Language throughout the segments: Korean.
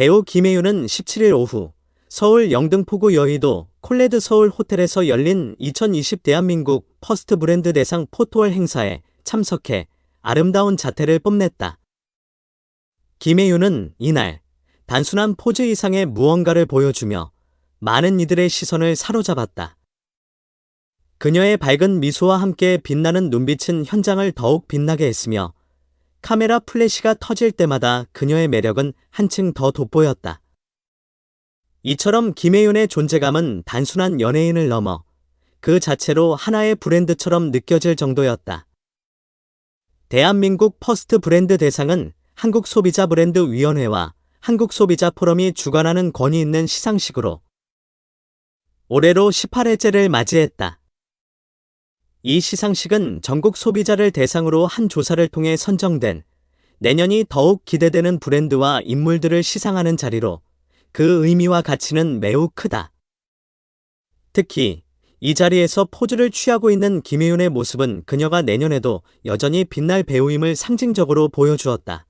배우 김혜윤은 17일 오후 서울 영등포구 여의도 콜레드 서울 호텔에서 열린 2020 대한민국 퍼스트 브랜드 대상 포토월 행사에 참석해 아름다운 자태를 뽐냈다. 김혜윤은 이날 단순한 포즈 이상의 무언가를 보여주며 많은 이들의 시선을 사로잡았다. 그녀의 밝은 미소와 함께 빛나는 눈빛은 현장을 더욱 빛나게 했으며 카메라 플래시가 터질 때마다 그녀의 매력은 한층 더 돋보였다. 이처럼 김혜윤의 존재감은 단순한 연예인을 넘어 그 자체로 하나의 브랜드처럼 느껴질 정도였다. 대한민국 퍼스트 브랜드 대상은 한국소비자브랜드위원회와 한국소비자포럼이 주관하는 권위 있는 시상식으로 올해로 18회째를 맞이했다. 이 시상식은 전국 소비자를 대상으로 한 조사를 통해 선정된 내년이 더욱 기대되는 브랜드와 인물들을 시상하는 자리로 그 의미와 가치는 매우 크다. 특히 이 자리에서 포즈를 취하고 있는 김혜윤의 모습은 그녀가 내년에도 여전히 빛날 배우임을 상징적으로 보여주었다.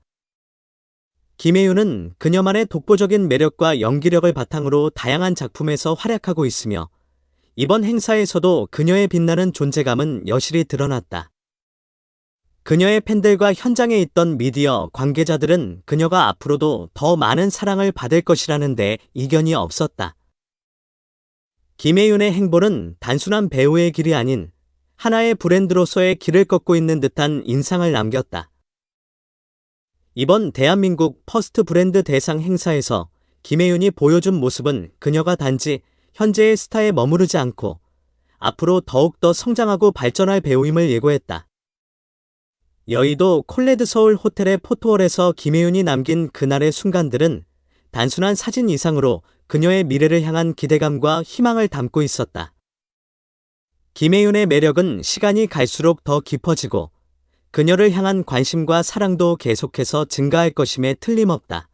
김혜윤은 그녀만의 독보적인 매력과 연기력을 바탕으로 다양한 작품에서 활약하고 있으며 이번 행사에서도 그녀의 빛나는 존재감은 여실히 드러났다. 그녀의 팬들과 현장에 있던 미디어 관계자들은 그녀가 앞으로도 더 많은 사랑을 받을 것이라는 데 이견이 없었다. 김혜윤의 행보는 단순한 배우의 길이 아닌 하나의 브랜드로서의 길을 걷고 있는 듯한 인상을 남겼다. 이번 대한민국 퍼스트 브랜드 대상 행사에서 김혜윤이 보여준 모습은 그녀가 단지 현재의 스타에 머무르지 않고 앞으로 더욱더 성장하고 발전할 배우임을 예고했다. 여의도 콜레드 서울 호텔의 포토월에서 김혜윤이 남긴 그날의 순간들은 단순한 사진 이상으로 그녀의 미래를 향한 기대감과 희망을 담고 있었다. 김혜윤의 매력은 시간이 갈수록 더 깊어지고 그녀를 향한 관심과 사랑도 계속해서 증가할 것임에 틀림없다.